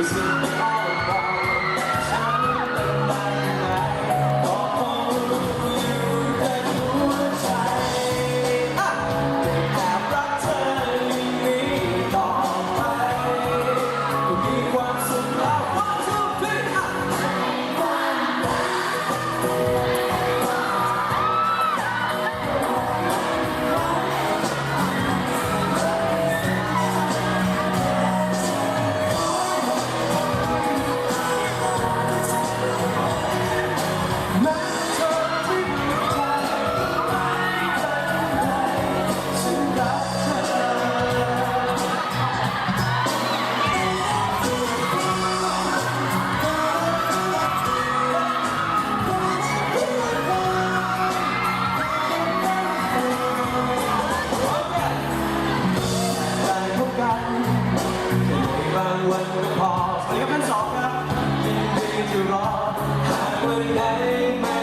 Listen. would make my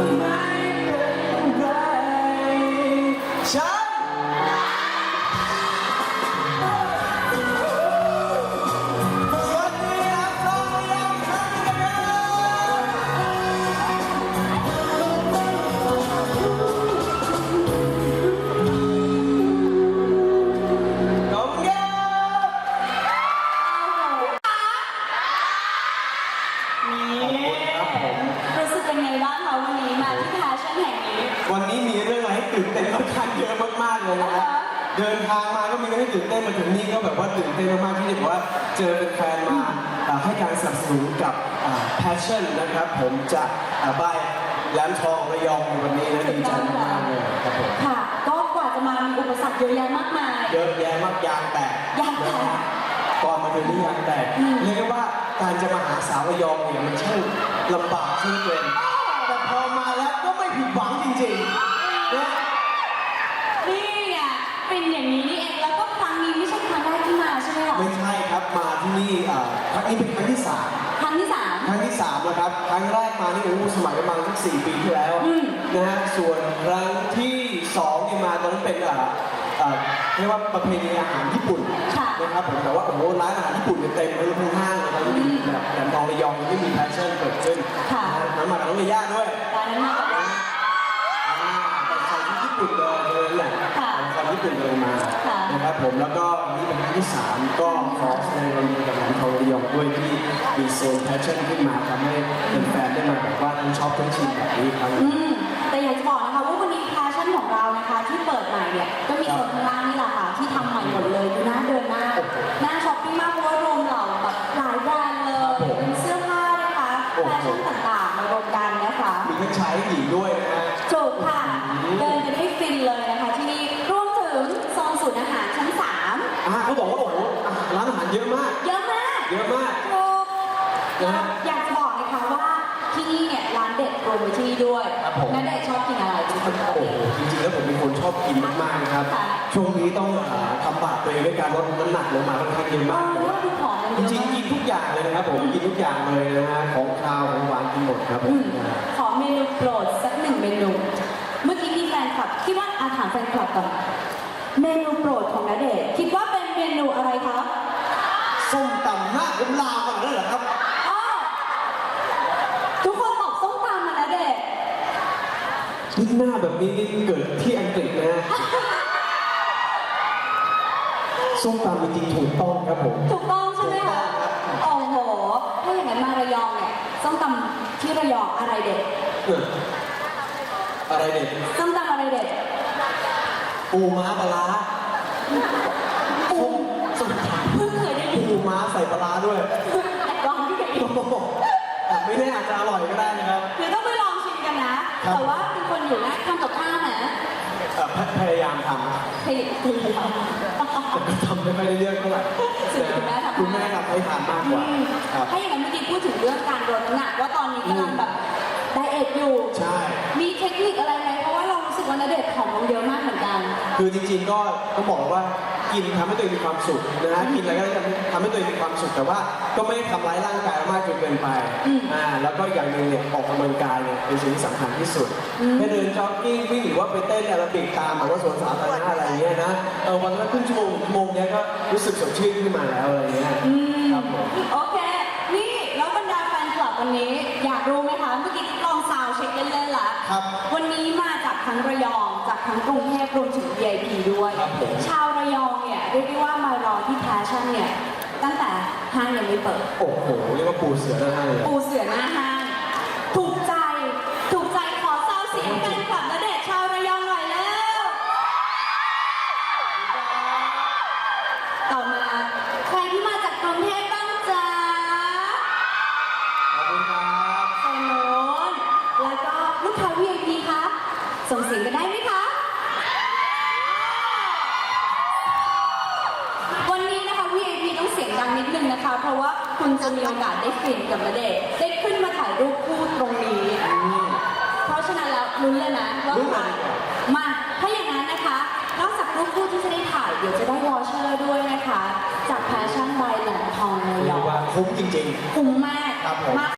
my เดินทางมาก็มีเรื่องให้ตื่นเต้นมาถึงนี่ก็แบบว่าตื่นเต้นมากๆที่ได้บอกว่าเจอเป็นแฟนมาอ่าให้การสนับสนุนกับอ่า passion นะครับ ผมจะอ่าบายแหลมทองระยองในวันนี้นะดีใจมากๆเลยครับผมค่ะ ก็กว่าจะมามีอุปสรรคเยอะแยะมากมายเยอะแยะมากยางแตกยางแตกนะฮะก่อนมาถึงนี่ยางแตกอืมเรียกได้ว่าการจะมาหาสาวระยองเนี่ยมันช่างลำบากเช่นเกินแต่พอมาแล้วก็ไม่ผิดหวังจริงๆนะนี่ไง เป็นอย่างนี้นี่เองแล้วก็ครั้งนี้ไม่ใช่ครั้งแรกที่มาใช่ไหมคะไม่ใช่ครับมาที่นี่อ่าครั้งนี้เป็นครั้งที่สามครั้งที่สาม ครั้งที่สามแล้วครับครั้งแรกมานี่โอ้โหสมัยประมาณสักสี่ปีที่แล้วอืม นะฮะส่วนครั้งที่สองนี่มาตอนนั้นเป็นอ่าอ่าเรียกว่าประเพณีอาหารญี่ปุ่น ค่ะ นะครับผมแต่ว่าโอ้โหร้านอาหารญี่ปุ่นเนี่ยเต็มไปทั้งห้างเลยตอนนี้แบบแบบทองระยองไม่มีแพชชั่นเกิดขึ้นค่ะ นะฮะน้ำมันน้องเมย่าด้วยร้านนั้นมากับว่า อ่าแต่ใส่ชุดญี่ปุ่นเลยเลยแหละ ค่ะ ความ ญี่ปุ่นเลยมาค่ะนะครับผมแล้วก็วันนี้เป็นครั้งที่สามก็ขอแสดงความยินดีกับร้านทองระยองด้วยที่มีโซนแพชชั่นขึ้นมาทำให้แฟนๆได้มาแบบว่าทั้งช็อปทั้งชิมแบบนี้ครับ อืม งโซนศูนย์อาหารชั้นอ่าเขาบอกว่าโอ้โหอะร้านอาหารเยอะมาก3เยอะมากเยอะมาก ถูกนะแล้วอยากจะบอกนะคะว่าที่นี่เนี่ยร้านเด็ดรวมไปที่นี่ด้วยครับผม นั่นเด็ดชอบกินอะไรเป็นคนปกโอ้ติ โหจริงๆแล้วผมเป็นคนชอบกินมากๆนะครับ ค่ะ ช่วงนี้ต้องอ่าทำบาปตัวเองด้วยการลดน้ำหนักลงมาค่อนข้างเยอะอ๋มากแต่อว่าดูผอมกันจเยอะริงๆมากิกนทุกอย่างเลยนะครับผมกินทุกอย่างเลยนะฮะของคาวของหวานกินหมดครับผอืมมขอเมนูโปรดสักหนึ่งเมนู เมื่อกี้มีแฟนคลับคิดว่าอาถามแฟนคลับก่อน เมนูโปรดของณเดชน์คิดว่าเป็นเมนูอะไรคะส้มตำหน้าผมลาวขนาดนั้นเหรอครับ อ้อทุกคนตอบส้มตำมาณเดชน์นี่หน้าแบบนี้นี่เกิดที่อังกฤษนะฮะส้มตำจริงๆถูกต้องครับผม ถูกต้องใช่ไหมคะโอ้โหถ้าอย่างนั้นมาระยองเนี่ยส้มตำที่ระยองอะไรเด็ดเอออะไรเด็ดส้มตำอะไรเด็ด ปูม้าปลาร้าปูส้มตเพิ่งเคยได้ำยินปูม้าใส่ปลาร้าด้วยแต่ลองที่ไหนโอ้โหอะไม่แน่อาจจะอร่อยก็ได้นะครับเดี๋ยวต้องไปลองชิมกันนะครับแต่ว่าเป็นคนอยู่นะทำกับข้าวนะเอ่อพยพยายามทำพยายามแต่ก็ทำไม่ค่อยได้เรื่องเท่าไหร่ส่วนคุณแม่ทำคุณแม่ทำให้ทานมากกว่าครับ ถ้าอย่างนั้นเมื่อกี้พูดถึงเรื่องการลดน้ำหนักว่าตอนนี้กำลังแบบไดเอทอยู่ ใช่ มีเทคนิคอะไรไหมเพราะว่าเรารู้สึก ว่าณเดชน์ผอมลงเยอะมากเหมือนกัน คือจริงๆก็ต้องบอกว่ากินทำให้ตัวเองมีความสุขนะฮะกินอะไรก็ได้ทำให้ตัวเองมีความสุขแต่ว่าก็ไม่ทำร้ายร่างกายมากจนเกินไปอืมอ่าแล้วก็อย่างหนึ่งเนี่ยออกกำลังกายเนี่ยเป็นสิ่งที่สำคัญที่สุดอืมไม่เดินจ็อกกิ้งวิ่งหรือว่าไปเต้นแอโรบิกตามแบบว่าสวนสาธารณะอะไรเงี้ยนะเออวันละครึ่งชั่วโมงชั่วโมงเนี้ยก็รู้สึกสดชื่นขึ้นมาแล้วอะไรเงี้ยอืมครับผม โอเค นี่แล้วบรรดาแฟนคลับวันนี้ ทั้งกรุงเทพรวมถึง VIP ด้วย ครับผม ชาวระยองเนี่ยเรียกได้ว่ามารอที่แพชชั่นเนี่ย ตั้งแต่ห้างยังไม่เปิด โอ้โหเรียกว่าปูเสือหน้าห้างเลย ปูเสือหน้าห้างถูกใจ มีโอกาสได้ฟินกับณเดชน์ได้ขึ้นมาถ่ายรูปคู่ตรงนี้ เพราะฉะนั้นแล้วลุ้นเลยนะว่าลุ้นใคเลรยดีกว่ามาถ้าอย่างนั้นนะคะนอกจากรูปคู่ที่จะได้ถ่ายเดี๋ยวจะได้วอเชอร์ด้วยนะคะ จากแพชชั่นบายหลงทองระเรียยอกงว่าคุ้มจริงๆคุ้มมากครับผม มาก